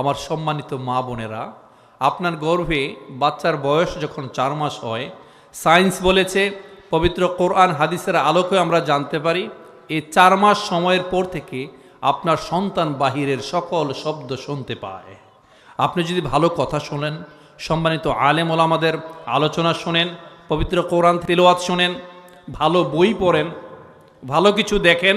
আমার সম্মানিত মা বোনেরা, আপনার গর্ভে বাচ্চার বয়স যখন চার মাস হয়, সায়েন্স বলেছে, পবিত্র কোরআন হাদিসের আলোকে আমরা জানতে পারি, এই চার মাস সময়ের পর থেকে আপনার সন্তান বাহিরের সকল শব্দ শুনতে পায়। আপনি যদি ভালো কথা শোনেন, সম্মানিত আলেম ওলামাদের আলোচনা শোনেন, পবিত্র কোরআন তেলোয়াত শোনেন, ভালো বই পড়েন, ভালো কিছু দেখেন,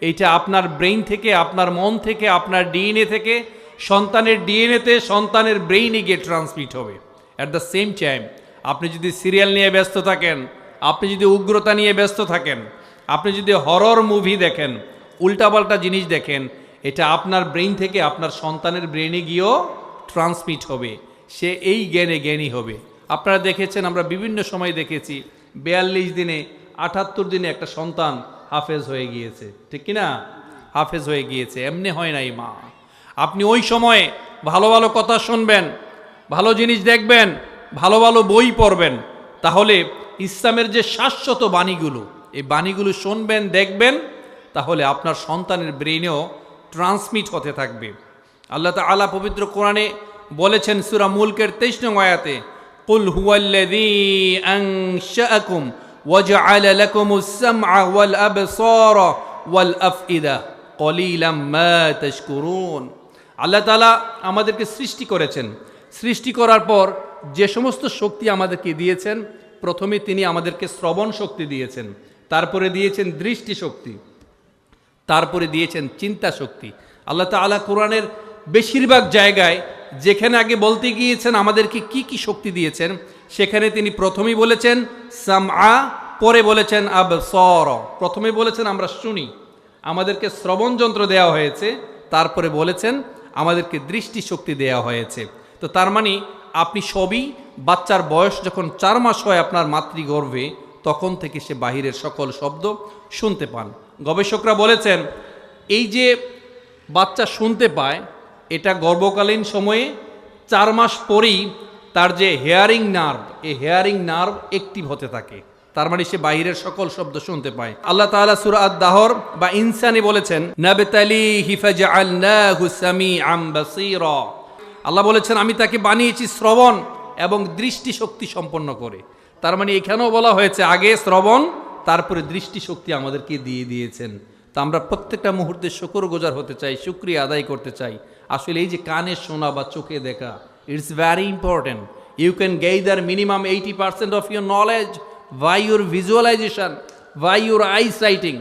এইটা আপনার ব্রেইন থেকে, আপনার মন থেকে, আপনার ডিএনএ থেকে সন্তানের ডিএনএতে সন্তানের ব্রেইনে গিয়ে ট্রান্সমিট হবে। অ্যাট দ্য সেম টাইম আপনি যদি সিরিয়াল নিয়ে ব্যস্ত থাকেন, আপনি যদি উগ্রতা নিয়ে ব্যস্ত থাকেন, আপনি যদি হরর মুভি দেখেন, উল্টাপাল্টা জিনিস দেখেন, এটা আপনার ব্রেইন থেকে আপনার সন্তানের ব্রেইনে গিয়েও ট্রান্সমিট হবে। সে এই জ্ঞানে জ্ঞানী হবে। আপনারা দেখেছেন, আমরা বিভিন্ন সময় দেখেছি, বিয়াল্লিশ দিনে, আটাত্তর দিনে একটা সন্তান হাফেজ হয়ে গিয়েছে। ঠিক কি না? হাফেজ হয়ে গিয়েছে। এমনি হয় নাই মা। আপনি ওই সময়ে ভালো ভালো কথা শুনবেন, ভালো জিনিস দেখবেন, ভালো ভালো বই পড়বেন, তাহলে ইসলামের যে শাশ্বত বাণীগুলো, এই বাণীগুলো শুনবেন, দেখবেন, তাহলে আপনার সন্তানের ব্রেনেও ট্রান্সমিট হতে থাকবে। আল্লাহ তাআলা পবিত্র কোরআনে বলেছেন সূরা মুলকের 23 নং আয়াতে সামআ ওয়াল আবসারা ওয়াল আফইদা কলিলাম মা তাশকুরুন। আল্লাহ তালা আমাদেরকে সৃষ্টি করেছেন। সৃষ্টি করার পর যে সমস্ত শক্তি আমাদেরকে দিয়েছেন, প্রথমে তিনি আমাদেরকে শ্রবণ শক্তি দিয়েছেন, তারপরে দিয়েছেন দৃষ্টি শক্তি, তারপরে দিয়েছেন চিন্তা শক্তি। আল্লাহ তাআলা কোরআনের বেশিরভাগ জায়গায় যেখানে আগে বলতে গিয়েছেন আমাদেরকে কি কি শক্তি দিয়েছেন, সেখানে তিনি প্রথমেই বলেছেন সাম আ পরে বলেছেন আব সর প্রথমে বলেছেন, আমরা শুনি আমাদেরকে শ্রবণ যন্ত্র দেওয়া হয়েছে, তারপরে বলেছেন আমাদেরকে দৃষ্টি শক্তি দেওয়া হয়েছে। তো তার মানে আপনি সবই বাচ্চার বয়স যখন চার মাস হয় আপনার মাতৃগর্ভে, তখন থেকে সে বাহিরের সকল শব্দ শুনতে পান। গবেষকরা বলেছেন, এই যে বাচ্চা শুনতে পায়, এটা গর্ভকালীন সময়ে চার মাস পরেই তার যে হেয়ারিং নার্ভ, এই হেয়ারিং নার্ভ অ্যাক্টিভ হতে থাকে। তার মানে সে বাহিরের সকল শব্দ শুনতে পায়। আল্লাহ তাআলা সূরা আদ-দাহর বা ইনসানি বলেছেন নাবতালি হিফাজআলনাহু সামিআম বাসীরা। আল্লাহ বলেছেন, আমি তাকে বানিয়েছি শ্রবণ এবং দৃষ্টি শক্তি সম্পন্ন করে। তার মানে এখানেও বলা হয়েছে, আগে শ্রবণ, তারপরে দৃষ্টি শক্তি আমাদেরকে দিয়ে দিয়েছেন। তা আমরা প্রত্যেকটা মুহূর্তে শুকর গোজার হতে চাই, শুক্রিয়া আদায় করতে চাই। আসলে এই যে কানে শোনা বা চোখে দেখা it's very important you can gather minimum eighty percent of your knowledge by your visualisation by your eyes writing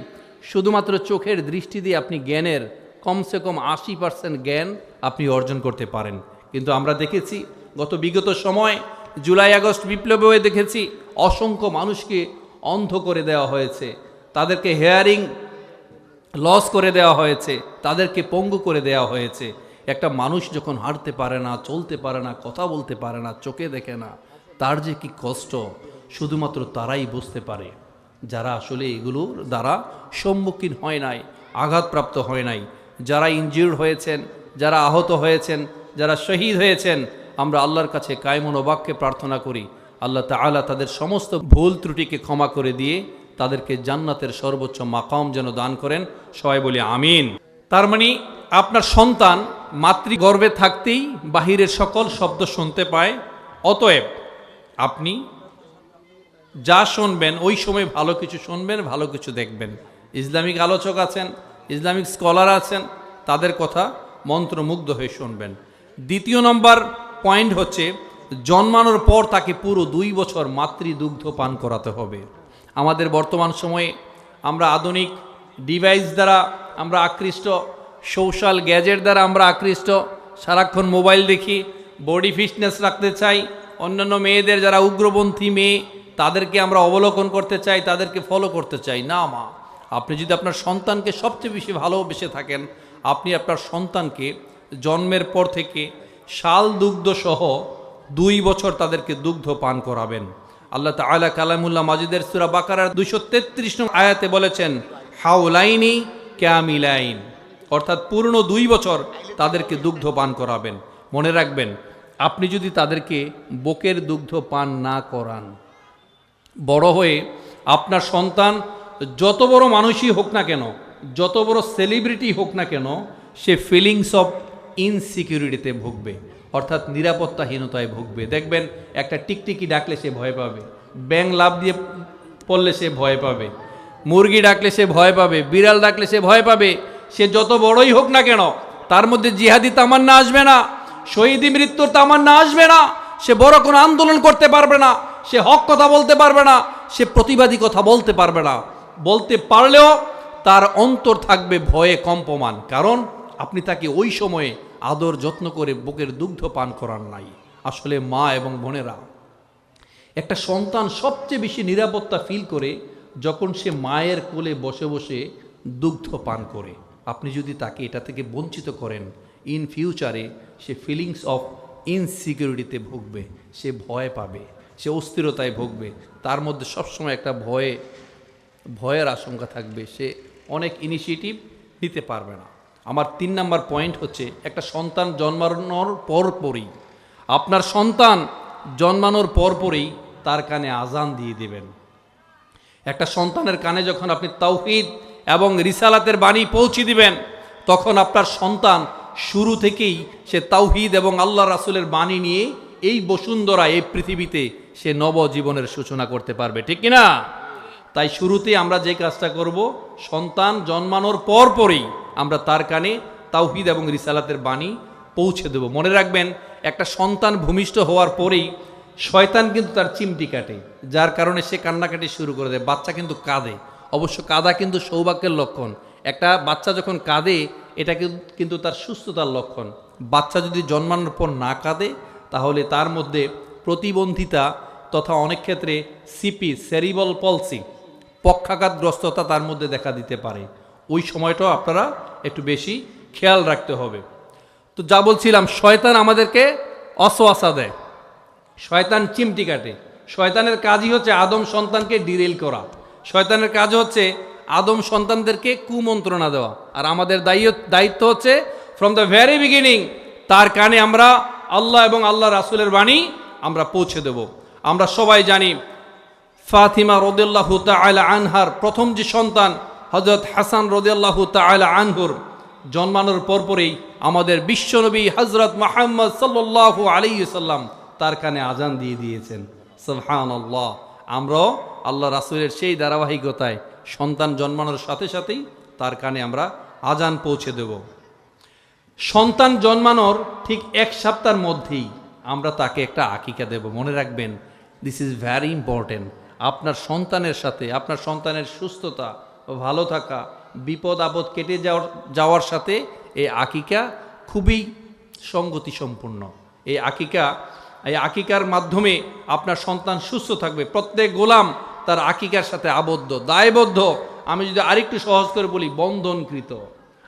শুধুমাত্র চোখের দৃষ্টি দিয়ে আপনি জ্ঞানের কমসে কম আশি পার্সেন্ট জ্ঞান আপনি অর্জন করতে পারেন। কিন্তু আমরা দেখেছি, গত বিগত সময়, জুলাই, আগস্ট বিপ্লবেও দেখেছি, অসংখ্য মানুষকে অন্ধ করে দেওয়া হয়েছে। তাদেরকে হেয়ারিং লস করে দেওয়া হয়েছে, তাদেরকে পঙ্গু করে দেওয়া হয়েছে। একটা মানুষ যখন হাঁটতে পারে না, চলতে পারে না, কথা বলতে পারে না, চোখে দেখে না, তার যে কি কষ্ট শুধুমাত্র তারাই বুঝতে পারে, যারা আসলে এগুলোর দ্বারা সম্মুখীন হয় নাই, আঘাতপ্রাপ্ত হয় নাই। যারা ইনজিউর্ড হয়েছেন, যারা আহত হয়েছেন, যারা শহীদ হয়েছেন, আমরা আল্লাহর কাছে কায়মন বাক্যে প্রার্থনা করি, আল্লাহ তাআলা তাদের সমস্ত ভুল ত্রুটিকে ক্ষমা করে দিয়ে তাদেরকে জান্নাতের সর্বোচ্চ মাকাম যেন দান করেন। সবাই বলি আমিন। তার মানে আপনার সন্তান মাতৃগর্ভে থাকতেই বাহিরের সকল শব্দ শুনতে পায়, অতএব আপনি যা শুনবেন, ওই সময় ভালো কিছু শুনবেন, ভালো কিছু দেখবেন। ইসলামিক আলোচক আছেন, ইসলামিক স্কলার আছেন, তাদের কথা মন্ত্রমুগ্ধ হয়ে শুনবেন। দ্বিতীয় নম্বর পয়েন্ট হচ্ছে, জন্মানোর পর তাকে পুরো দুই বছর মাতৃদুগ্ধ পান করাতে হবে। আমাদের বর্তমান সময়ে আমরা আধুনিক ডিভাইস দ্বারা আমরা আকৃষ্ট, সোশ্যাল গ্যাজেট দ্বারা আমরা আকৃষ্ট, সারাক্ষণ মোবাইল দেখি, বডি ফিটনেস রাখতে চাই, অন্যান্য মেয়েদের যারা উগ্রপন্থী মেয়ে তাদেরকে আমরা অবলোকন করতে চাই, তাদেরকে ফলো করতে চাই। না মা, আপনি যদি আপনার সন্তানকে সবচেয়ে বেশি ভালোবেসে থাকেন, আপনি আপনার সন্তানকে জন্মের পর থেকে শাল দুগ্ধ সহ দুই বছর তাদেরকে দুগ্ধ পান করাবেন। আল্লাহ তাআলা কালামুল্লাহ মাজিদের সুরা বাকারার দুইশো তেত্রিশ নং আয়াতে বলেছেন হাউলাইনি ক্যামিলাইন অর্থাৎ পূর্ণ দুই বছর তাদেরকে দুগ্ধ পান করাবেন। মনে রাখবেন, আপনি যদি তাদেরকে বকের দুগ্ধ পান না করান বড় হয়ে আপনার সন্তান যত বড় মানুষই হোক না কেন, যত বড় সেলিব্রিটি হোক না কেন, সে ফিলিংস অফ ইনসিকিউরিটিতে ভুগবে, অর্থাৎ নিরাপত্তাহীনতায় ভুগবে। দেখবেন, একটা টিকটিকি ডাকলে সে ভয় পাবে ব্যাং লাভ দিয়ে পড়লে সে ভয় পাবে, মুরগি ডাকলে সে ভয় পাবে, বিড়াল ডাকলে সে ভয় পাবে, সে যত বড়ই হোক না কেন, তার মধ্যে জিহাদি তামান্না আসবে না, শহীদি মৃত্যুর তামান্না আসবে না, সে বড় কোনো আন্দোলন করতে পারবে না সে হক কথা বলতে পারবে না, সে প্রতিবাদী কথা বলতে পারবে না। বলতে পারলেও তার অন্তর থাকবে ভয়ে কম্পমান। কারণ আপনি তাকে ওই সময়ে আদর যত্ন করে বুকের দুগ্ধ পান করার নাই। আসলে মা এবং বোনেরা, একটা সন্তান সবচেয়ে বেশি নিরাপত্তা ফিল করে যখন সে মায়ের কোলে বসে বসে দুগ্ধ পান করে। আপনি যদি তাকে এটা থেকে বঞ্চিত করেন ইন ফিউচারে সে ফিলিংস অফ ইনসিকিউরিটিতে ভুগবে, সে ভয় পাবে। সে অস্থিরতায় ভুগবে। তার মধ্যে সবসময় একটা ভয়ে, ভয়ের আশঙ্কা থাকবে। সে অনেক ইনিশিয়েটিভ নিতে পারবে না। আমার তিন নাম্বার পয়েন্ট হচ্ছে, একটা সন্তান জন্মানোর পরপরই, আপনার সন্তান জন্মানোর পরপরই তার কানে আজান দিয়ে দেবেন। একটা সন্তানের কানে যখন আপনি তাওহিদ এবং রিসালাতের বাণী পৌঁছে দিবেন, তখন আপনার সন্তান শুরু থেকেই সে তাওহিদ এবং আল্লাহ রাসুলের বাণী নিয়ে এই বসুন্ধরা, এই পৃথিবীতে সে নবজীবনের সূচনা করতে পারবে, ঠিক কিনা? তাই শুরুতে আমরা যে কাজটা করব, সন্তান জন্মানোর পর পরই আমরা তার কানে তাওহিদ এবং রিসালাতের বাণী পৌঁছে দেব। মনে রাখবেন, একটা সন্তান ভূমিষ্ঠ হওয়ার পরেই শয়তান কিন্তু তার চিমটি কাটে, যার কারণে সে কান্নাকাটি শুরু করে দেয়, বাচ্চা কিন্তু কাঁদে। অবশ্য কাদা কিন্তু সৌভাগ্যের লক্ষণ। একটা বাচ্চা যখন কাঁদে, এটা কিন্তু- কিন্তু তার সুস্থতার লক্ষণ। বাচ্চা যদি জন্মানোর পর না কাঁদে, তাহলে তার মধ্যে প্রতিবন্ধিতা তথা অনেক ক্ষেত্রে সিপি সেরিবল পলসি পক্ষাঘাতগ্রস্ততা তার মধ্যে দেখা দিতে পারে। ওই সময়টাও আপনারা একটু বেশি খেয়াল রাখতে হবে। তো যা বলছিলাম, শয়তান আমাদেরকে অসোয়াশা দেয়। শয়তান চিমটি কাটে। শয়তানের কাজই হচ্ছে আদম সন্তানকে ডিরেল করা। শয়তানের কাজ হচ্ছে আদম সন্তানদেরকে কুমন্ত্রণা দেওয়া। আর আমাদের দায়িত্ব হচ্ছে ফ্রম দ্য ভেরি বিগিনিং তার কানে আমরা আল্লাহ এবং আল্লাহ রাসুলের বাণী আমরা পৌঁছে দেব। আমরা সবাই জানি ফাতিমা রদিয়াল্লাহু তাআলা আনহার প্রথম যে সন্তান হজরত হাসান রদিয়াল্লাহু তাআলা আনহুর জন্মানোর পরপরেই আমাদের বিশ্বনবী হজরত মাহমদ সাল্লাল্লাহু আলাইহি সাল্লাম তার কানে আজান দিয়ে দিয়েছেন। সুবহানাল্লাহ। আমরাও আল্লাহ রাসুলের সেই ধারাবাহিকতায় সন্তান জন্মানোর সাথে সাথেই তার কানে আমরা আজান পৌঁছে দেব। সন্তান জন্মানোর ঠিক এক সপ্তাহের মধ্যেই আমরা তাকে একটা আকিকা দেব। মনে রাখবেন দিস ইজ ভ্যারি ইম্পর্টেন্ট আপনার সন্তানের সাথে, আপনার সন্তানের সুস্থতা, ভালো থাকা, বিপদ আপদ কেটে যাওয়ার যাওয়ার সাথে এই আকিকা খুবই সঙ্গতি সম্পূর্ণ এই আকিকা, এই আকিকার মাধ্যমে আপনার সন্তান সুস্থ থাকবে। প্রত্যেক গোলাম তার আকিকার সাথে আবদ্ধ, দায়বদ্ধ। আমি যদি আরেকটু সহজ করে বলি, বন্ধনকৃত।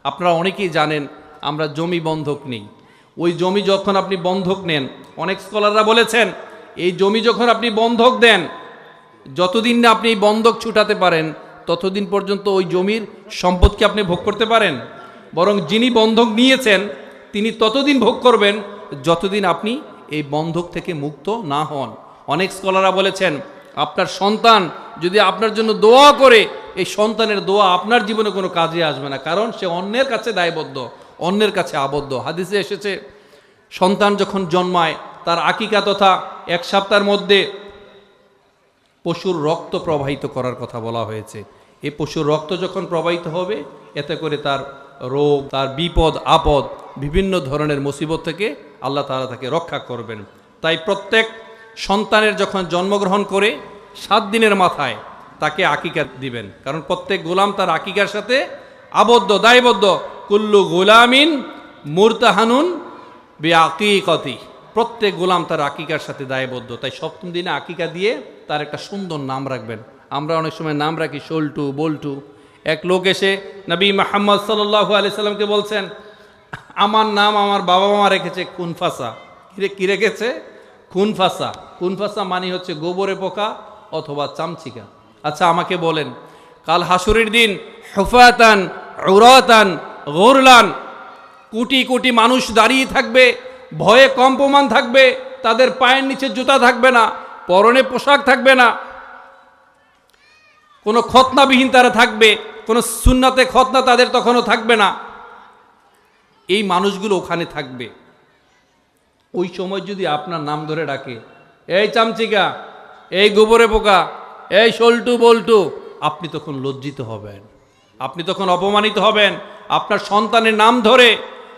আপনারা অনেকেই জানেন, আমরা জমি বন্ধক নেই। ওই জমি যখন আপনি বন্ধক নেন, অনেক স্কলাররা বলেছেন, এই জমি যখন আপনি বন্ধক দেন, যতদিন না আপনি এই বন্ধক ছুটাতে পারেন, ততদিন পর্যন্ত ওই জমির সম্পদকে আপনি ভোগ করতে পারেন। বরং যিনি বন্ধক নিয়েছেন, তিনি ততদিন ভোগ করবেন যতদিন আপনি এই বন্ধক থেকে মুক্ত না হন। অনেক স্কলাররা বলেছেন, আপনার সন্তান যদি আপনার জন্য দোয়া করে, এই সন্তানের দোয়া আপনার জীবনে কোনো কাজে আসবে না, কারণ সে অন্যের কাছে দায়বদ্ধ। অন্যের কাছে আবদ্ধ। হাদিসে এসেছে, সন্তান যখন জন্মায়, তার আকিকা তথা এক সপ্তাহের মধ্যে পশুর রক্ত প্রবাহিত করার কথা বলা হয়েছে। এই পশুর রক্ত যখন প্রবাহিত হবে, এতে করে তার রোগ, তার বিপদ, আপদ, বিভিন্ন ধরনের মুসিবত থেকে আল্লাহ তাআলা তাকে রক্ষা করবেন। তাই প্রত্যেক সন্তানের যখন জন্মগ্রহণ করে, সাত দিনের মাথায় তাকে আকিকা দিবেন। কারণ প্রত্যেক গোলাম তার আকিকার সাথে আবদ্ধ, দায়বদ্ধ। কুল্লু গোলামিন মুরতাহানুন বে আকিকতি প্রত্যেক গোলাম তার আকিকার সাথে দায়বদ্ধ। তাই সপ্তম দিনে আকিকা দিয়ে তার একটা সুন্দর নাম রাখবেন। আমরা অনেক সময় নাম রাখি শোল্টু, বল্টু। এক লোক এসে নবী মাহমদ সাল্লাহ আলি সাল্লামকে বলছেন, আমার নাম আমার বাবা মা রেখেছে কুনফাসা কিরে, কি রেখেছে? কুনফাসা কুনফাসা মানে হচ্ছে গোবরে পোকা অথবা চামচিকা। আচ্ছা আমাকে বলেন কাল হাসুরের দিন হুফাতান উরাতান, গরলান। কোটি কোটি মানুষ দাঁড়িয়ে থাকবে, ভয়ে কম্পমান থাকবে, তাদের পায়ের নিচে জুতা থাকবে না, পরনে পোশাক থাকবে না। কোনো খতনাবিহীন তারা থাকবে, কোনো সুন্নাতে খতনা তাদের তখনও থাকবে না। এই মানুষগুলো ওখানে থাকবে। ওই সময় যদি আপনার নাম ধরে ডাকে, এই চামচিকা, এই গোবরে পোকা, এই সল্টু বল্টু আপনি তখন লজ্জিত হবেন। আপনি তখন অপমানিত হবেন। আপনার সন্তানের নাম ধরে,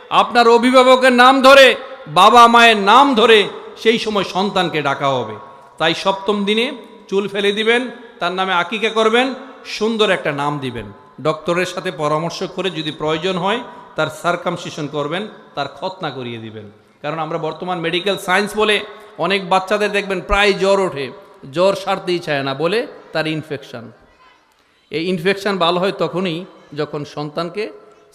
আপনার অভিভাবকের নাম ধরে, বাবা মায়ের নাম ধরে সেই সময় সন্তানকে ডাকা হবে। তাই সপ্তম দিনে চুল ফেলে দিবেন, তার নামে আকিকা করবেন, সুন্দর একটা নাম দিবেন। ডক্টরের সাথে পরামর্শ করে যদি প্রয়োজন হয়, তার সার্কামসিশন করবেন, তার খতনা করিয়ে দিবেন। কারণ আমরা বর্তমান মেডিকেল সায়েন্স বলে অনেক বাচ্চাদের দেখবেন প্রায় জ্বর ওঠে। জ্বর সারতেই চায় না বলে তার ইনফেকশন এই ইনফেকশন ভালো হয় তখনই যখন সন্তানকে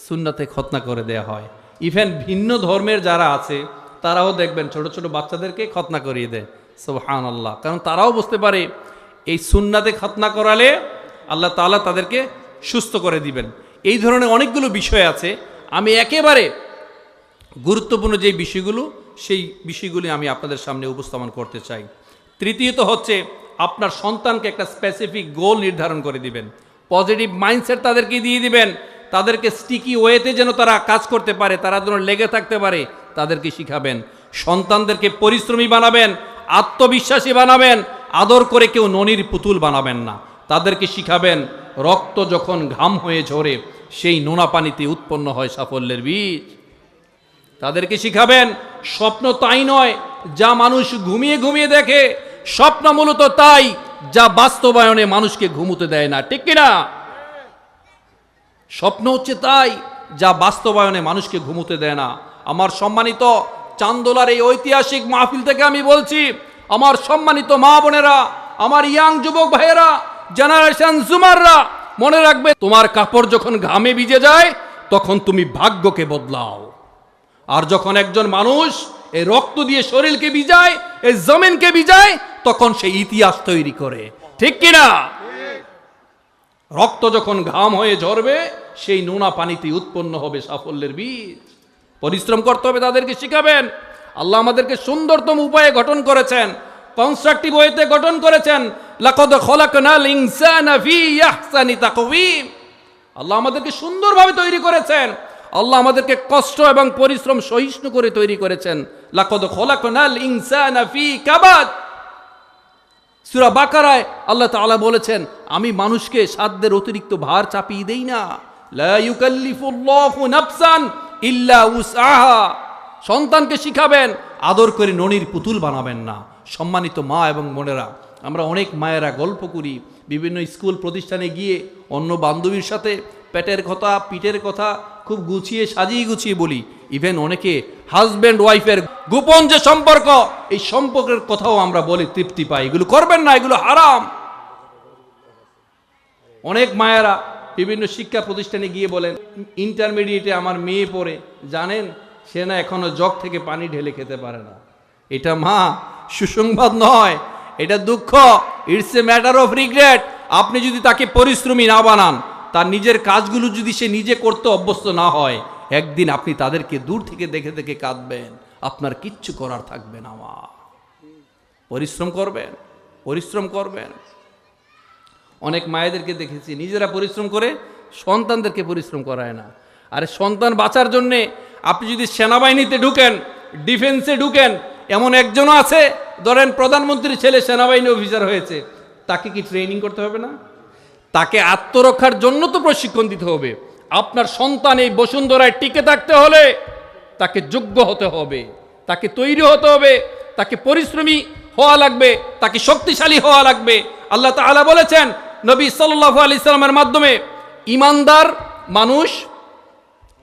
সুন্নাতে খতনা করে দেয়া হয়। ইভেন ভিন্ন ধর্মের যারা আছে, তারাও দেখবেন ছোট ছোট বাচ্চাদেরকে খতনা করিয়ে দেয়। সোহান আল্লাহ কারণ তারাও বুঝতে পারে, এই সুন্নাতে খতনা করালে আল্লাহ তাআলা তাদেরকে সুস্থ করে দিবেন। এই ধরনের অনেকগুলো বিষয় আছে। আমি একেবারে গুরুত্বপূর্ণ যে বিষয়গুলো, সেই বিষয়গুলি আমি আপনাদের সামনে উপস্থাপন করতে চাই। তৃতীয়ত হচ্ছে, আপনার সন্তানকে একটা স্পেসিফিক গোল নির্ধারণ করে দিবেন। পজিটিভ মাইন্ডসেট তাদেরকে দিয়ে দিবেন। তাদেরকে স্টিকি ওয়েতে যেন তারা কাজ করতে পারে, তারা যেন লেগে থাকতে পারে, তাদেরকে শিখাবেন। সন্তানদেরকে পরিশ্রমী বানাবেন, আত্মবিশ্বাসী বানাবেন, আদর করে কেউ ননির পুতুল বানাবেন না। তাদেরকে শিখাবেন, রক্ত যখন ঘাম হয়ে ঝরে, সেই নোনা পানিতে উৎপন্ন হয় সাফল্যের বীজ। তাদেরকে শিখাবেন, স্বপ্ন তাই নয়, যা মানুষ ঘুমিয়ে ঘুমিয়ে দেখে, স্বপ্ন মূলত তাই যা বাস্তবায়নে মানুষকে ঘুমুতে দেয় না, ঠিক কিনা? স্বপ্ন হচ্ছে তাই, যা বাস্তবায়নে মানুষকে ঘুমুতে দেয় না। আমার সম্মানিত চান্দোলার এই ঐতিহাসিক মাহফিল থেকে আমি বলছি, আমার সম্মানিত মা বোনেরা, আমার ইয়াং যুবক ভাইয়েরা, জেনারেশন জুমাররা, মনে রাখবে, তোমার কাপড় যখন ঘামে ভিজে যায়, তখন তুমি ভাগ্যকে বদলাও। আর যখন একজন মানুষ এই রক্ত দিয়ে শরীরকে বিজায় এই জমিনকে বিজায় তখন সে ইতিহাস তৈরি করে। ঠিক কিনা? রক্ত যখন ঘাম হয়ে ঝরবে, সেই নোনা পানিতে উৎপন্ন হবে সাফল্যের বীজ। পরিশ্রম করতে হবে তাদেরকে শিখাবেন। আল্লাহ আমাদেরকে সুন্দরতম উপায়ে গঠন করেছেন। কনস্ট্রাকটিভ ওয়েতে গঠন করেছেন। লাকদ খলাকনাল ইনসানা ফি আহসানি তাকওয়িম। আল্লাহ আমাদেরকে সুন্দরভাবে তৈরি করেছেন। আল্লাহ আমাদেরকে কষ্ট এবং পরিশ্রম সহিষ্ণু করে তৈরি করেছেন। লাকদ খলাকনাল ইনসানা ফি কাবাদ। সুরা বাকারায় আল্লাহ তাআলা বলেছেন, আমি মানুষকে সাধ্যের অতিরিক্ত ভার চাপিয়ে দেই না। সন্তানকে শিখাবেন, আদর করে ননির পুতুল বানাবেন না। সম্মানিত মা এবং বোনেরা, আমরা অনেক মায়েরা গল্প করি, বিভিন্ন স্কুল প্রতিষ্ঠানে গিয়ে অন্য বান্ধবীর সাথে পেটের কথা, পিঠের কথা খুব গুছিয়ে সাজিয়ে গুছিয়ে বলি। ইভেন অনেকে হাজব্যান্ড ওয়াইফের গোপন যে সম্পর্ক, এই সম্পর্কের কথাও আমরা বলে তৃপ্তি পাই। এগুলো করবেন না, এগুলো হারাম। অনেক মায়েরা বিভিন্ন শিক্ষা প্রতিষ্ঠানে গিয়ে বলেন, ইন্টারমিডিয়েটে আমার মেয়ে পড়ে, জানেন? সে না এখনও জগ থেকে পানি ঢেলে খেতে পারে না। এটা মা, সুসংবাদ নয়, এটা দুঃখ। It's a matter of regret আপনি যদি তাকে পরিশ্রমী না বানান, তার নিজের কাজগুলো যদি সে নিজে করতে অভ্যস্ত না হয় একদিন আপনি তাদেরকে দূর থেকে দেখে দেখে কাঁদবেন, আপনার কিচ্ছু করার থাকবে না মা। পরিশ্রম করবেন পরিশ্রম করবেন। অনেক মায়েদেরকে দেখেছি, নিজেরা পরিশ্রম করে সন্তানদেরকে পরিশ্রম করায় না। আরে সন্তান বাঁচার জন্যে আপনি যদি সেনাবাহিনীতে ঢুকেন, ডিফেন্সে ঢুকেন, এমন একজনও আছে, ধরেন প্রধানমন্ত্রীর ছেলে সেনাবাহিনী অফিসার হয়েছে, তাকে কি ট্রেনিং করতে হবে না? তাকে আত্মরক্ষার জন্য তো প্রশিক্ষণ দিতে হবে। আপনার সন্তান এই বসুন্ধরায় টিকে থাকতে হলে তাকে যোগ্য হতে হবে, তাকে তৈরি হতে হবে, তাকে পরিশ্রমী হওয়া লাগবে, তাকে শক্তিশালী হওয়া লাগবে। আল্লাহ তাআলা বলেছেন, নবী সাল্লাল্লাহু আলাইহি সাল্লামের মাধ্যমে ইমানদার মানুষ,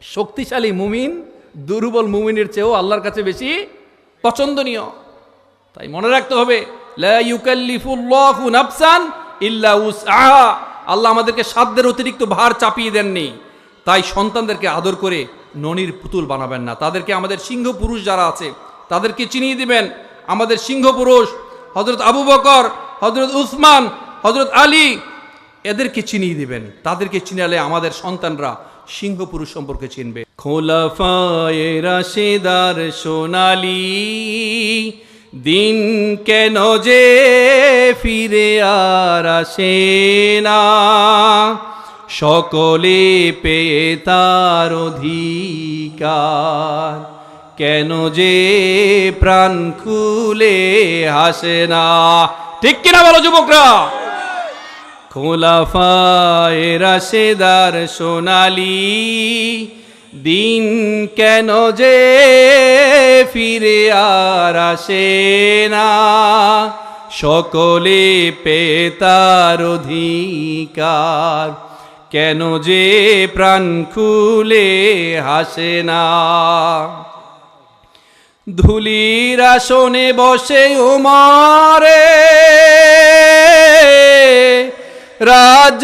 শক্তিশালী মুমিন, দুর্বল মুমিনের চেয়েও আল্লাহর কাছে বেশি পছন্দনীয়। তাই মনে রাখতে হবে ইল্লা আল্লাহ আমাদেরকে সাধ্যের অতিরিক্ত ভার চাপিয়ে দেননি। তাই সন্তানদেরকে আদর করে ননির পুতুল বানাবেন না। তাদেরকে আমাদের সিংহ পুরুষ যারা আছে, তাদেরকে চিনিয়ে দিবেন, আমাদের সিংহ পুরুষ হজরত আবু বকর হজরত উসমান হজরত আলী, এদেরকে চিনিয়ে দিবেন। তাদেরকে চিনালে আমাদের সন্তানরা সিংহ পুরুষ সম্পর্কে চিনবে। খোলাফায়ে সোনালি, দিন কেন যে ফিরে আর আসে না। সকলে পেয়ে তার অধিকার। কেন যে প্রাণ খুলে হাসে না। ঠিক কিনা বলো যুবকরা? খোলাফায় রাশেদার সোনালি, দিন কেন যে ফিরে আর আসে না। সকলে পেতার অধিকার। কেন যে প্রাণ খুলে হাসে না? ধুলির আসনে বসে উমারে রাজ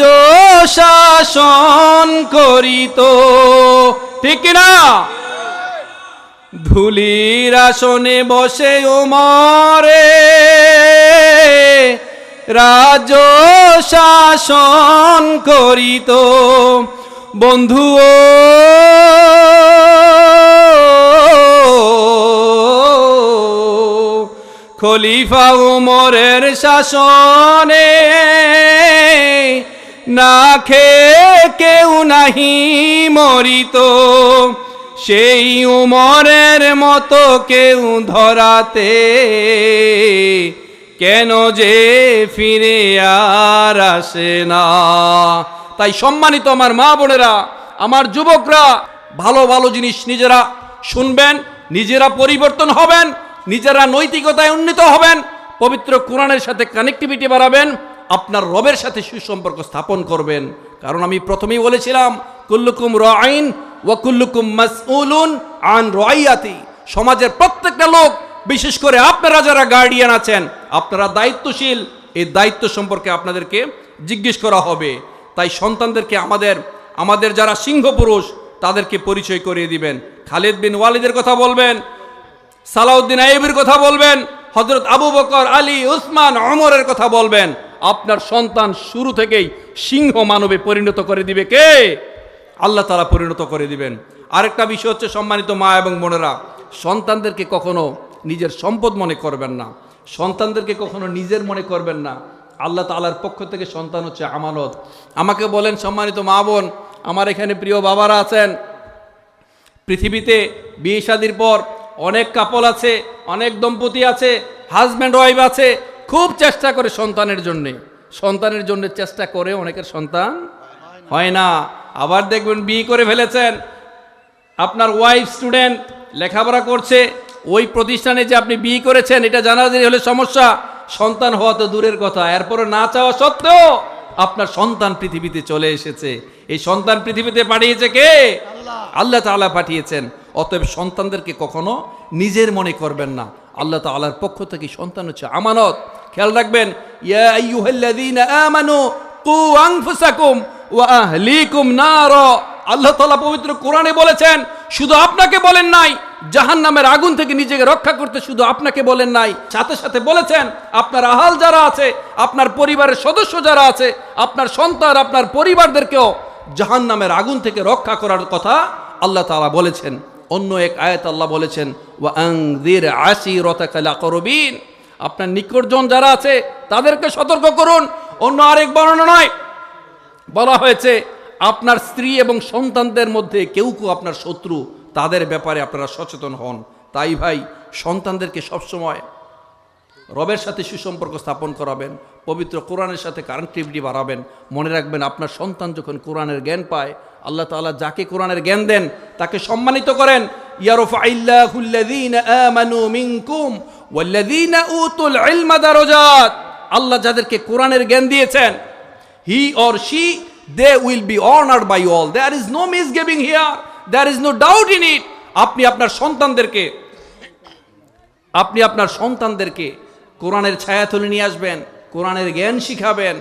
শাসন করিত। ঠিক না ধুলির আসনে বসে উমারে রাজ শাসন করিত। বন্ধু খলিফা উমরের শাসনে না কেউ নাহি মরিত। সেই উমরের মতো কেউ ধরাতে কেন যে ফিরে আর আসে না? তাই সম্মানিত আমার মা বোনেরা, আমার যুবকরা, ভালো ভালো জিনিস নিজেরা শুনবেন, নিজেরা পরিবর্তন হবেন, নিজেরা নৈতিকতায় উন্নীত হবেন, পবিত্র কোরআনের সাথে কানেক্টিভিটি বাড়াবেন, আপনার রবের সাথে সুসম্পর্ক স্থাপন করবেন। কারণ আমি প্রথমেই বলেছিলাম, কুল্লুকুম রাইন ওয়া কুল্লুকুম মাসউলুন আন রাইয়াতি সমাজের প্রত্যেকটা লোক বিশেষ করে আপনারা যারা গার্ডিয়ান আছেন, আপনারা দায়িত্বশীল, এই দায়িত্ব সম্পর্কে আপনাদেরকে জিজ্ঞেস করা হবে। তাই সন্তানদেরকে আমাদের আমাদের যারা সিংহ পুরুষ তাদেরকে পরিচয় করিয়ে দিবেন। খালিদ বিন ওয়ালিদের কথা বলবেন, সালাউদ্দিন আইবের কথা বলবেন হজরত আবু বকর, আলী, উসমান অমরের কথা বলবেন। আপনার সন্তান শুরু থেকেই সিংহ মানবে পরিণত করে দিবে কে? আল্লাহ তারা পরিণত করে দিবেন। আরেকটা বিষয় হচ্ছে সম্মানিত মা এবং বোনেরা, সন্তানদেরকে কখনো নিজের সম্পদ মনে করবেন না। সন্তানদেরকে কখনো নিজের মনে করবেন না। আল্লাহ তালার পক্ষ থেকে সন্তান হচ্ছে আমানত। আমাকে বলেন সম্মানিত মা বোন, আমার এখানে প্রিয় বাবারা আছেন। পৃথিবীতে বিয়ে শাদির পর অনেক কাপল আছে, অনেক দম্পতি আছে হাজব্যান্ড ওয়াইফ আছে। খুব চেষ্টা করে সন্তানের জন্যে। সন্তানের জন্য চেষ্টা করে অনেকের সন্তান হয় না। আবার দেখবেন বিয়ে করে ফেলেছেন। আপনার ওয়াইফ স্টুডেন্ট লেখাপড়া করছে ওই প্রতিষ্ঠানে যে আপনি বিয়ে করেছেন, এটা জানাজানি হলে সমস্যা। সন্তান হওয়া তো দূরের কথা। এরপরও না চাওয়া সত্ত্বেও আপনার সন্তান পৃথিবীতে চলে এসেছে। এই সন্তান পৃথিবীতে পাঠিয়েছে কে? আল্লাহ তাআলা পাঠিয়েছেন। অতএব সন্তানদেরকে কখনো নিজের মনে করবেন না। আল্লাহ তাআলার পক্ষ থেকে সন্তান হচ্ছে আমানত। খেয়াল রাখবেন, ইয়া আমানু কু আনফুসাকুম ওয়া আহলিকুম নার। আল্লাহ তাআলা পবিত্র কোরআনে বলেছেন, শুধু আপনাকে বলেন নাই জাহান নামের আগুন থেকে নিজেকে রক্ষা করতে শুধু আপনাকে বলেন নাই। সাথে সাথে বলেছেন, আপনার আহাল যারা আছে, আপনার পরিবারের সদস্য যারা আছে, আপনার সন্তান, আপনার পরিবারদেরকেও জাহান নামের আগুন থেকে রক্ষা করার কথা আল্লাহ তাআলা বলেছেন। অন্য এক আয়াত আল্লাহ বলেছেন আশিরাতাকাল আকরবিন। আপনার নিকটজন যারা আছে, তাদেরকে সতর্ক করুন। অন্য আরেক বর্ণনা নয় বলা হয়েছে আপনার স্ত্রী এবং সন্তানদের মধ্যে কেউ কেউ আপনার শত্রু, তাদের ব্যাপারে আপনারা সচেতন হন। তাই ভাই, সন্তানদেরকে সবসময় রবের সাথে সুসম্পর্ক স্থাপন করাবেন, পবিত্র কোরআনের সাথে কানেক্টিভিটি বাড়াবেন। মনে রাখবেন, আপনার সন্তান যখন কোরআনের জ্ঞান পায়, আল্লাহ তাআলা যাকে কোরআনের জ্ঞান দেন, তাকে সম্মানিত করেন। আল্লাহ যাদেরকে কোরআনের জ্ঞান দিয়েছেন, he or she they will be honoured by all there is no misgiving here there is no doubt in it আপনি আপনার সন্তানদেরকে, আপনি আপনার সন্তানদেরকে কোরআনের ছায়াতলে নিয়ে আসবেন, কোরআনের জ্ঞান শিখাবেন,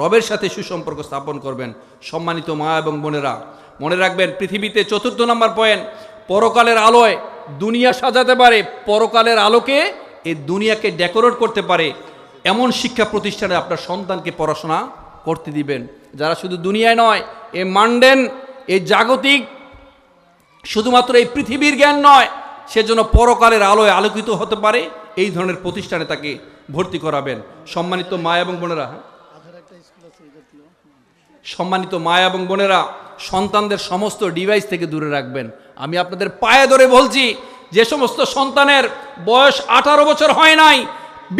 রবের সাথে সুসম্পর্ক স্থাপন করবেন। সম্মানিত মা এবং বোনেরা, মনে রাখবেন পৃথিবীতে চতুর্থ নম্বর পয়েন্ট, পরকালের আলোয় দুনিয়া সাজাতে পারে, পরকালের আলোকে এই দুনিয়াকে ডেকোরেট করতে পারে। এমন শিক্ষা প্রতিষ্ঠানে আপনার সন্তানকে পড়াশোনা করতে দিবেন। যারা শুধু দুনিয়ায় নয়, এ মান্ডেন এই জাগতিক, শুধুমাত্র এই পৃথিবীর জ্ঞান নয়, সেজন্য পরকালের আলোয় আলোকিত হতে পারে, এই ধরনের প্রতিষ্ঠানে তাকে ভর্তি করাবেন। সম্মানিত মা এবং বোনেরা হ্যাঁ? সম্মানিত মা এবং বোনেরা, সন্তানদের সমস্ত ডিভাইস থেকে দূরে রাখবেন। আমি আপনাদের পায়ে ধরে বলছি, যে সমস্ত সন্তানের বয়স আঠারো বছর হয় নাই,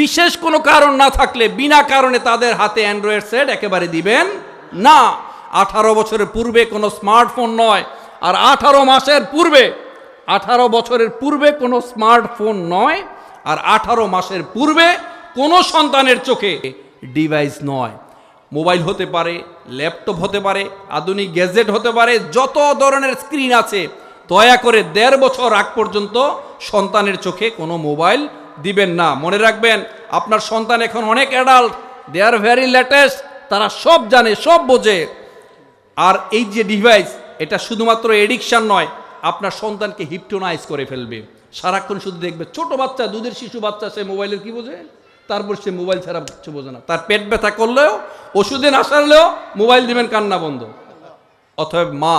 বিশেষ কোনো কারণ না থাকলে বিনা কারণে তাদের হাতে অ্যান্ড্রয়েড সেট একেবারে দিবেন। না, আঠারো বছরের পূর্বে কোনো স্মার্টফোন নয়, আর আঠারো মাসের পূর্বে, আঠারো বছরের পূর্বে কোনো স্মার্টফোন নয়, আর আঠারো মাসের পূর্বে কোনো সন্তানের চোখে ডিভাইস নয়। মোবাইল হতে পারে, ল্যাপটপ হতে পারে, আধুনিক গ্যাজেট হতে পারে, যত ধরনের স্ক্রিন আছে, দয়া করে দেড় বছর আগ পর্যন্ত সন্তানের চোখে কোনো মোবাইল দিবেন না। মনে রাখবেন, আপনার সন্তান এখন অনেক adult they are very latest তারা সব জানে, সব বোঝে। আর এই যে ডিভাইস এটা শুধুমাত্র এডিকশান নয়, আপনার সন্তানকে হিপটোনাইজ করে ফেলবে। সারাক্ষণ শুধু দেখবে, ছোট বাচ্চা, দুধের শিশু বাচ্চা, সে মোবাইলের কি বোঝে? তারপর সে মোবাইল ছাড়া কিছু বোঝে না। তার পেট ব্যথা করলেও, ওষুধে না সারলেও মোবাইল দিবেন কান্না বন্ধ। অতএব মা,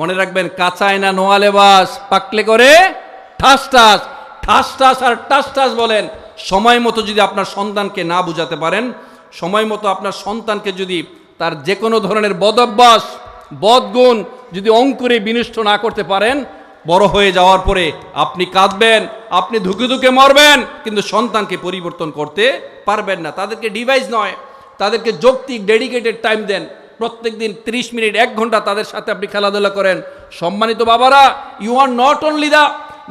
মনে রাখবেন, কাঁচায় না নোয়ালে বাস, পাকলে করে ঠাস ঠাস। ঠাস ঠাস আর টাস টাস বলেন। সময় মতো যদি আপনার সন্তানকে না বুঝাতে পারেন সময় মতো আপনার সন্তানকে যদি তার যে কোনো ধরনের বদভ্যাস, বদগুণ যদি অঙ্কুরে বিনিষ্ট না করতে পারেন, বড় হয়ে যাওয়ার পরে আপনি কাঁদবেন, আপনি ধুকে ধুকে মরবেন, কিন্তু সন্তানকে পরিবর্তন করতে পারবেন না। তাদেরকে ডিভাইস নয়, তাদেরকে যৌক্তিক ডেডিকেটেড টাইম দেন। প্রত্যেক দিন ত্রিশ মিনিট, এক ঘণ্টা তাদের সাথে আপনি খেলাধুলা করেন। সম্মানিত বাবারা you are not only the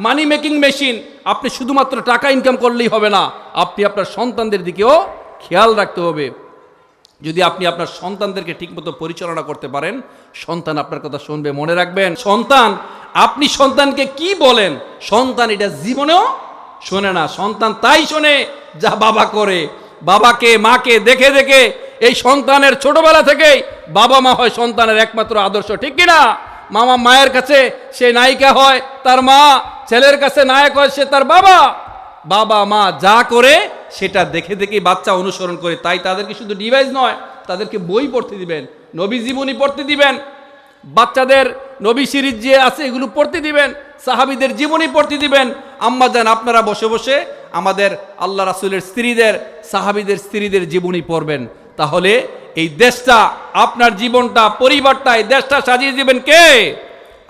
money making machine আপনি শুধুমাত্র টাকা ইনকাম করলেই হবে না, আপনি আপনার সন্তানদের দিকেও খেয়াল রাখতে হবে, যদি আপনি আপনার সন্তানদেরকে ঠিকমতো পরিচালনা করতে পারেন, সন্তান আপনার কথা শুনবে, মনে রাখবেন, সন্তান, আপনি সন্তানকে কি বলেন? সন্তান এটা জীবনেও শোনে না, সন্তান তাই শোনে যা বাবা করে। বাবাকে, মাকে দেখে দেখে এই সন্তানের ছোটবেলা থেকেই বাবা মা হয় সন্তানের একমাত্র আদর্শ, ঠিক কিনা? মামা মায়ের কাছে সে নায়িকা হয়, তার মা ছেলের কাছে নায়ক হয়, সে তার বাবা। বাবা মা যা করে সেটা দেখে দেখেই বাচ্চা অনুসরণ করে। তাই তাদেরকে শুধু ডিভাইস নয়, তাদেরকে বই পড়তে দিবেন, নবী জীবনী পড়তে দিবেন, বাচ্চাদের নবী সিরিজ যে আছে এগুলো পড়তে দিবেন, সাহাবিদের জীবনী পড়তে দিবেন। আম্মা যান, আপনারা বসে বসে আমাদের আল্লাহ রাসুলের স্ত্রীদের, সাহাবিদের স্ত্রীদের জীবনী পড়বেন। তাহলে এই দেশটা, আপনার জীবনটা, পরিবারটা, এই দেশটা সাজিয়ে দিবেন কে?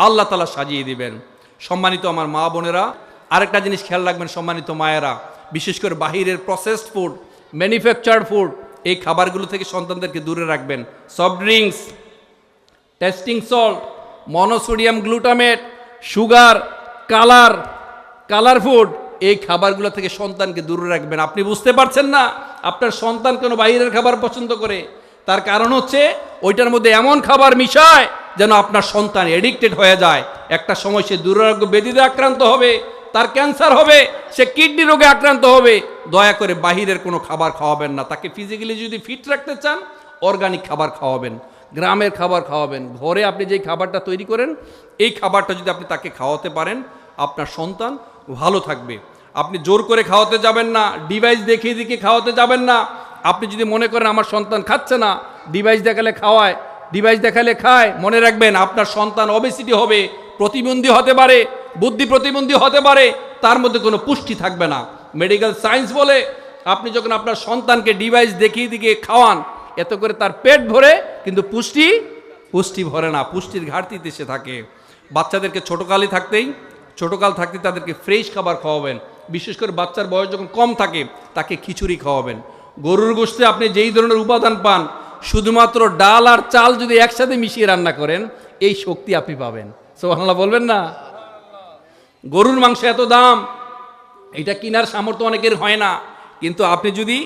আল্লাহ তালা সাজিয়ে দিবেন। সম্মানিত আমার মা বোনেরা, আরেকটা জিনিস খেয়াল রাখবেন সম্মানিত মায়েরা। বিশেষ করে বাহিরের প্রসেসড ফুড ম্যানুফ্যাকচার্ড ফুড এই খাবারগুলো থেকে সন্তানদেরকে দূরে রাখবেন। Soft drinks tasting salt monosodium glutamate sugar colour colour food এই খাবারগুলো থেকে সন্তানকে দূরে রাখবেন। আপনি বুঝতে পারছেন না আপনার সন্তান কোনো বাইরের খাবার পছন্দ করে। তার কারণ হচ্ছে ওইটার মধ্যে এমন খাবার মিশায় যেন আপনার সন্তান এডিক্টেড হয়ে যায়। একটা সময় সে দুরারোগ্য ব্যাধিতে আক্রান্ত হবে তার ক্যান্সার হবে, সে কিডনি রোগে আক্রান্ত হবে, দয়া করে বাহিরের কোনো খাবার খাওয়াবেন না। তাকে ফিজিক্যালি যদি ফিট রাখতে চান অর্গানিক খাবার খাওয়াবেন, গ্রামের খাবার খাওয়াবেন, ঘরে আপনি যেই খাবারটা তৈরি করেন, এই খাবারটা যদি আপনি তাকে খাওয়াতে পারেন, আপনার সন্তান ভালো থাকবে। আপনি জোর করে খাওয়াতে যাবেন না ডিভাইস দেখিয়ে দিকে খাওয়াতে যাবেন না। আপনি যদি মনে করেন আমার সন্তান খাচ্ছে না ডিভাইস দেখালে খাওয়ায় ডিভাইস দেখালে খায়, মনে রাখবেন আপনার সন্তান অবেসিটি হবে, প্রতিবন্ধী হতে পারে বুদ্ধি প্রতিবন্ধী হতে পারে, তার মধ্যে কোনো পুষ্টি থাকবে না। মেডিকেল সায়েন্স বলে, আপনি যখন আপনার সন্তানকে ডিভাইস দেখিয়ে দিকে খাওয়ান, এত করে তার পেট ভরে, কিন্তু পুষ্টি পুষ্টি ভরে না, পুষ্টির ঘাটতিতে সে থাকে। বাচ্চাদেরকে ছোটোকালই থাকতেই, ছোটোকাল থাকতে তাদেরকে ফ্রেশ খাবার খাওয়াবেন। বিশেষ করে বাচ্চার বয়স যখন কম থাকে, তাকে খিচুড়ি খাওয়াবেন। গরুর গোষ্ঠে আপনি যেই ধরনের উপাদান পান, শুধুমাত্র ডাল আর চাল যদি একসাথে মিশিয়ে রান্না করেন, এই শক্তি আপনি পাবেন। সোহানাল্লাহ বলবেন না? গরুর মাংস এত দাম, এটা কেনার সামর্থ্য অনেকের হয় না। কিন্তু আপনি যদি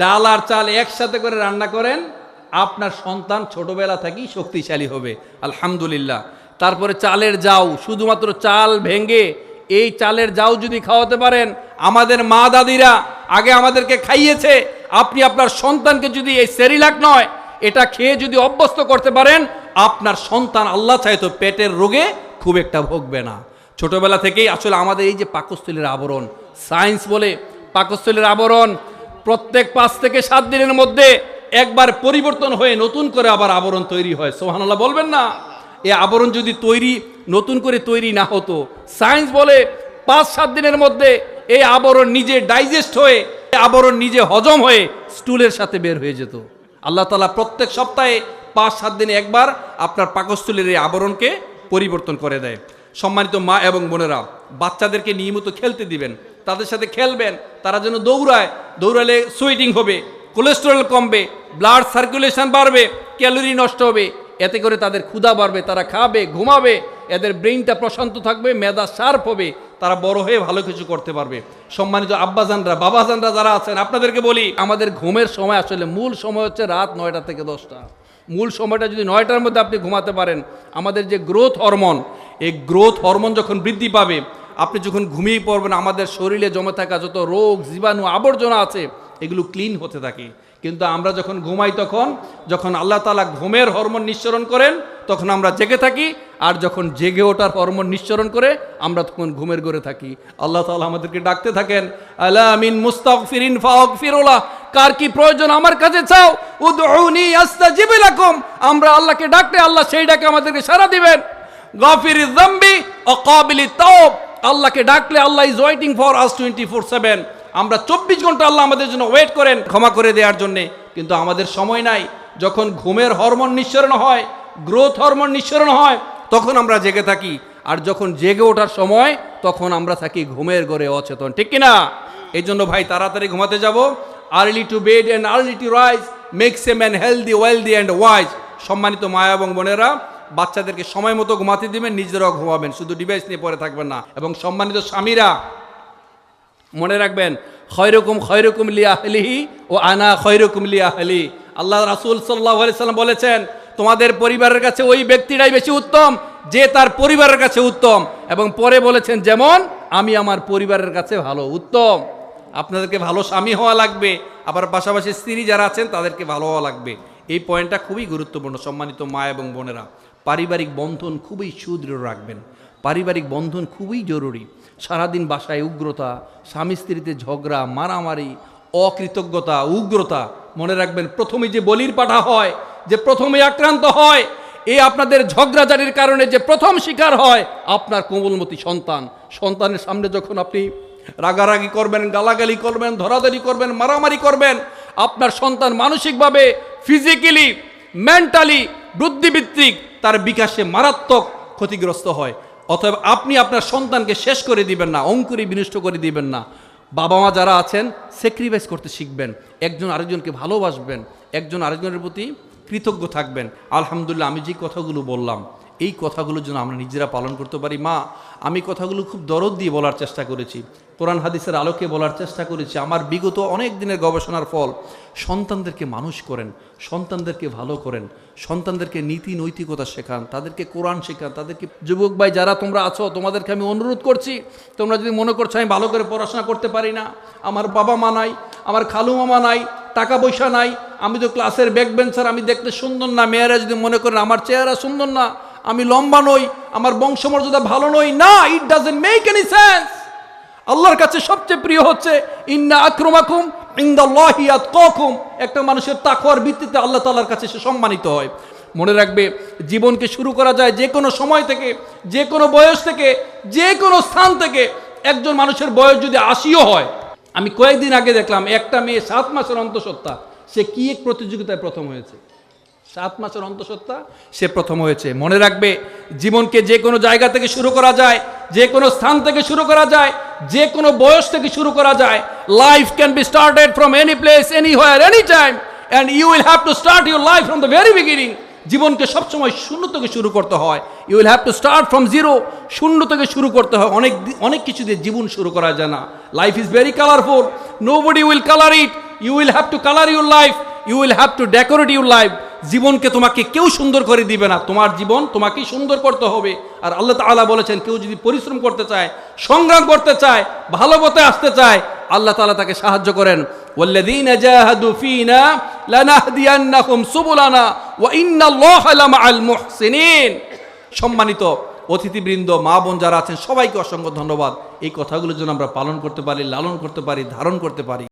ডাল আর চাল একসাথে করে রান্না করেন, আপনার সন্তান ছোটবেলা থেকেই শক্তিশালী হবে। আলহামদুলিল্লাহ। তারপরে চালের যাও, শুধুমাত্র চাল ভেঙে এই চালের যাও যদি খাওয়াতে পারেন, আমাদের মা দাদিরা আগে আমাদেরকে খাইয়েছে, আপনি আপনার সন্তানকে যদি এই সেরিলাক নয়, এটা খেয়ে যদি অভ্যস্ত করতে পারেন, আপনার সন্তান আল্লাহ চাইতো পেটের রোগে খুব একটা ভোগবে না। ছোটবেলা থেকেই আসলে আমাদের এই যে পাকস্থলীর আবরণ, সায়েন্স বলে পাকস্থলীর আবরণ, প্রত্যেক পাঁচ থেকে সাত দিনের মধ্যে একবার পরিবর্তন হয়ে নতুন করে আবার আবরণ তৈরি হয়। সোহানাল্লাহ বলবেন না? এই আবরণ যদি তৈরি, নতুন করে তৈরি না হতো, সায়েন্স বলে পাঁচ সাত দিনের মধ্যে এই আবরণ নিজে ডাইজেস্ট হয়ে আবরণ নিজে হজম হয়ে স্টুলের সাথে বের হয়ে যেত। আল্লাহ তালা প্রত্যেক সপ্তাহে পাঁচ সাত দিনে একবার আপনার পাকস্থলীর এই আবরণকে পরিবর্তন করে দেয়। সম্মানিত মা এবং বোনেরা, বাচ্চাদেরকে নিয়মিত খেলতে দিবেন। তাদের সাথে খেলবেন, তারা যেন দৌড়ায়। দৌড়ালে সুইটিং হবে কোলেস্টেরল কমবে ব্লাড সার্কুলেশন বাড়বে ক্যালোরি নষ্ট হবে। এতে করে তাদের ক্ষুধা বাড়বে, তারা খাবে, ঘুমাবে, এদের ব্রেইনটা প্রশান্ত থাকবে, মেধা শার্প হবে, তারা বড় হয়ে ভালো কিছু করতে পারবে। সম্মানিত আব্বাজানরা, বাবাজানরা যারা আছেন, আপনাদেরকে বলি, আমাদের ঘুমের সময় আসলে মূল সময় হচ্ছে রাত নয়টা থেকে দশটা। মূল সময়টা যদি নয়টার মধ্যে আপনি ঘুমাতে পারেন, আমাদের যে গ্রোথ হরমোন এই গ্রোথ হরমোন যখন বৃদ্ধি পাবে, আপনি যখন ঘুমিয়ে পড়বেন, আমাদের শরীরে জমে থাকা যত রোগ, জীবাণু, আবর্জনা আছে, এগুলো ক্লিন হতে থাকে। কিন্তু আমরা যখন ঘুমাই তখন, যখন আল্লাহ তালা ঘুমের হরমোন নিঃসরণ করেন, তখন আমরা জেগে থাকি, আর যখন জেগে ওঠার হরমোন নিঃসরণ করে, আমরা তখন ঘুমের ঘরে থাকি। আল্লাহ তালা আমাদেরকে ডাকতে থাকেন আল্লাহ আমিন মুস্তাক ফিরিন ফাহক ফিরোলা কার কি প্রয়োজন আমার কাছে চাও? উদউনি আস্তাজিব লাকুম। আমরা আল্লাহকে ডাকলে আল্লাহ সেই ডাকে আমাদেরকে সারা দিবেন। গফির আল্লাহকে ডাকলে Allah is waiting for us twenty four seven আমরা চব্বিশ ঘণ্টা আল্লাহ আমাদের জন্য ওয়েট করেন, ক্ষমা করে দেওয়ার জন্যে। কিন্তু আমাদের সময় নাই। যখন ঘুমের হরমোন নিঃসরণ হয় গ্রোথ হরমোন নিঃসরণ হয়, তখন আমরা জেগে থাকি। আর যখন জেগে ওঠার সময়, তখন আমরা থাকি ঘুমের ঘরে অচেতন। ঠিক কিনা? এই জন্য ভাই, তাড়াতাড়ি ঘুমাতে যাব। Early to bed and early to rise makes a man healthy wealthy and wise সম্মানিত মায়া এবং বোনেরা বাচ্চাদেরকে সময় মতো ঘুমাতে দিবেন, নিজেরাও ঘুমাবেন। শুধু ডিভাইস নিয়ে পড়ে থাকবেন না। এবং সম্মানিত স্বামীরা, মনে রাখবেন, খয়রকম খয়রকম লিয়া হলিহি ও আনা খয়রকম লিয়া হলি আল্লাহ রাসুল সাল্লাহ সাল্লাম বলেছেন, তোমাদের পরিবারের কাছে ওই ব্যক্তিটাই বেশি উত্তম, যে তার পরিবারের কাছে উত্তম। এবং পরে বলেছেন, যেমন আমি আমার পরিবারের কাছে ভালো, উত্তম। আপনাদেরকে ভালো স্বামী হওয়া লাগবে, আবার পাশাপাশি স্ত্রী যারা আছেন তাদেরকে ভালো হওয়া লাগবে। এই পয়েন্টটা খুবই গুরুত্বপূর্ণ, সম্মানিত মা এবং বোনেরা। পারিবারিক বন্ধন খুবই সুদৃঢ় রাখবেন। পারিবারিক বন্ধন খুবই জরুরি। সারাদিন বাসায় উগ্রতা, স্বামী স্ত্রীতে ঝগড়া, মারামারি, অকৃতজ্ঞতা, উগ্রতা, মনে রাখবেন প্রথমে যে বলির পাঠা হয়, যে প্রথমে আক্রান্ত হয় এই আপনাদের ঝগড়াঝাড়ির কারণে যে প্রথম শিকার হয়, আপনার কোমলমতি সন্তান। সন্তানের সামনে যখন আপনি রাগারাগি করবেন, গালাগালি করবেন, ধরাধরি করবেন, মারামারি করবেন, আপনার সন্তান মানসিকভাবে ফিজিক্যালি মেন্টালি বুদ্ধিভিত্তিক তার বিকাশে মারাত্মক ক্ষতিগ্রস্ত হয়। অতএব আপনি আপনার সন্তানকে শেষ করে দিবেন না, অঙ্কুরি বিনষ্ট করে দিবেন না। বাবা মা যারা আছেন স্যাক্রিফাইস করতে শিখবেন। একজন আরেকজনকে ভালোবাসবেন। একজন আরেকজনের প্রতি কৃতজ্ঞ থাকবেন। আলহামদুলিল্লাহ, আমি যে কথাগুলো বললাম এই কথাগুলো যেন আমরা নিজেরা পালন করতে পারি। মা, আমি কথাগুলো খুব দরদ দিয়ে বলার চেষ্টা করেছি। কোরআন হাদিসের আলোকে বলার চেষ্টা করেছি। আমার বিগত অনেক দিনের গবেষণার ফল, সন্তানদেরকে মানুষ করেন, সন্তানদেরকে ভালো করেন, সন্তানদেরকে নীতি নৈতিকতা শেখান, তাদেরকে কোরআন শেখান, তাদেরকে, যুবক ভাই, যারা তোমরা আছো, তোমাদেরকে আমি অনুরোধ করছি, তোমরা যদি মনে করছ আমি ভালো করে পড়াশোনা করতে পারি না, আমার বাবা মা নাই, আমার খালু মামা নাই, টাকা পয়সা নাই, আমি তো ক্লাসের ব্যাক বেঞ্চার আমি দেখতে সুন্দর না, মেয়েরা যদি মনে করেন আমার চেহারা সুন্দর না আমি লম্বা নই, আমার বংশমর্যাদা ভালো নই, না it doesn't make any sense আল্লাহর কাছে সবচেয়ে প্রিয় হচ্ছে, ইন্না আক্রমাকুম ইন্দাল্লাহিয়াত ককুম একটা মানুষের তাকওয়ার ভিত্তিতে আল্লাহ তাআলার কাছে সে সম্মানিত হয়। মনে রাখবে, জীবনকে শুরু করা যায় যে কোনো সময় থেকে, যে কোনো বয়স থেকে, যে কোনো স্থান থেকে একজন মানুষের বয়স যদি আশিও হয়। আমি কয়েকদিন আগে দেখলাম, একটা মেয়ে সাত মাসের অন্তঃসত্ত্বা, সে কি এক প্রতিযোগিতায় প্রথম হয়েছে? সাত মাসের অন্তঃসত্ত্বা সে প্রথম হয়েছে। মনে রাখবে, জীবনকে যে কোনো জায়গা থেকে শুরু করা যায়, যে কোনো স্থান থেকে শুরু করা যায়, যে কোনো বয়স থেকে শুরু করা যায়। Life can be started from any place anywhere any time and you will have to start your life from the very beginning জীবনকে সবসময় শূন্য থেকে শুরু করতে হয়। You will have to start from zero শূন্য থেকে শুরু করতে হয়। অনেক অনেক কিছু দিয়ে জীবন শুরু করা যায় না। Life is very colourful nobody will colour it you will have to colour your life you will have to decorate your life জীবনকে তোমাকে কেউ সুন্দর করে দিবে না। তোমার জীবন তোমাকেই সুন্দর করতে হবে। আর আল্লাহ তালা বলেছেন, কেউ যদি পরিশ্রম করতে চায়, সংগ্রাম করতে চায়, ভালো পথে আসতে চায়, আল্লাহ তালা তাকে সাহায্য করেন। সম্মানিত অতিথিবৃন্দ, মা বোন যারা আছেন, সবাইকে অসংখ্য ধন্যবাদ। এই কথাগুলো যেন আমরা পালন করতে পারি, লালন করতে পারি, ধারণ করতে পারি।